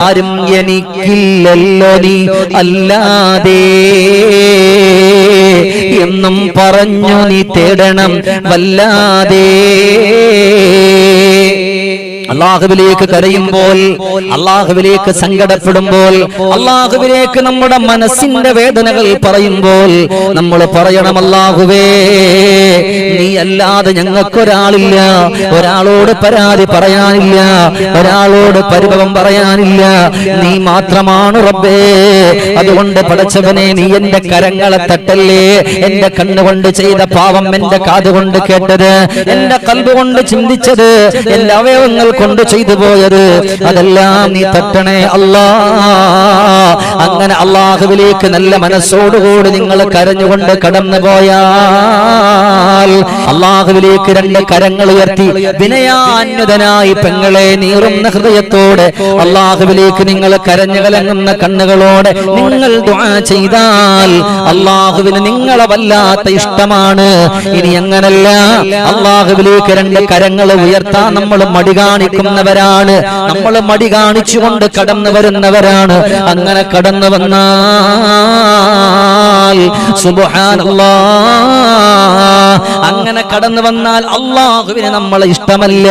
ആരും എനിക്കില്ലല്ലോ നീ അല്ലാതെ. എന്നും പറഞ്ഞു നീ തേടണം വല്ലാതെ. അള്ളാഹുവിലേക്ക് കരയുമ്പോൾ അള്ളാഹുവിലേക്ക് സങ്കടപ്പെടുമ്പോൾ അള്ളാഹുവിലേക്ക് നമ്മുടെ മനസ്സിന്റെ വേദനകൾ പറയുമ്പോൾ നമ്മൾ പറയണം അല്ലാഹുവേ നീ അല്ലാതെ ഞങ്ങൾക്കൊരാളില്ല. ഒരാളോട് പരാതി പറയാനില്ല. ഒരാളോട് പരിഭവം പറയാനില്ല. നീ മാത്രമാണ് റബ്ബേ. അതുകൊണ്ട് പടച്ചവനെ നീ എന്റെ കരങ്ങളെ തട്ടല്ലേ. എന്റെ കണ്ണുകൊണ്ട് ചെയ്ത പാവം എന്റെ കാതുകൊണ്ട് കേട്ടത് എന്റെ കൽബുകൊണ്ട് ചിന്തിച്ചത് എന്റെ അവയവങ്ങൾ കൊണ്ട് ചെയ്തു പോയത്. അതെല്ലാം നീ തട്ടണേ അല്ലാ. അങ്ങനെ അള്ളാഹുവിലേക്ക് നല്ല മനസ്സോടുകൂടി നിങ്ങൾ കരഞ്ഞുകൊണ്ട് കടന്നു പോയാൽ അള്ളാഹുവിലേക്ക് രണ്ട് കരങ്ങൾ ഉയർത്തി. വിനയാന്യുതനായി പെങ്ങളെ നീറുന്ന ഹൃദയത്തോടെ അള്ളാഹുവിലേക്ക് നിങ്ങൾ കരഞ്ഞു കലങ്ങുന്ന കണ്ണുകളോടെ നിങ്ങൾ ചെയ്താൽ അള്ളാഹുവിന് നിങ്ങളെ വല്ലാത്ത ഇഷ്ടമാണ്. ഇനി അങ്ങനല്ല. അള്ളാഹുവിലേക്ക് രണ്ട് കരങ്ങൾ ഉയർത്താൻ നമ്മൾ മടി കാണിക്കുന്നവരാണ്. നമ്മൾ മടി കാണിച്ചുകൊണ്ട് കടന്നു വരുന്നവരാണ്. അങ്ങനെ കടന്നു വന്നാൽ സുബ്ഹാനല്ലാ. കടന്നു വന്നാൽ അള്ളാഹുവിനെ നമ്മളെ ഇഷ്ടമല്ല.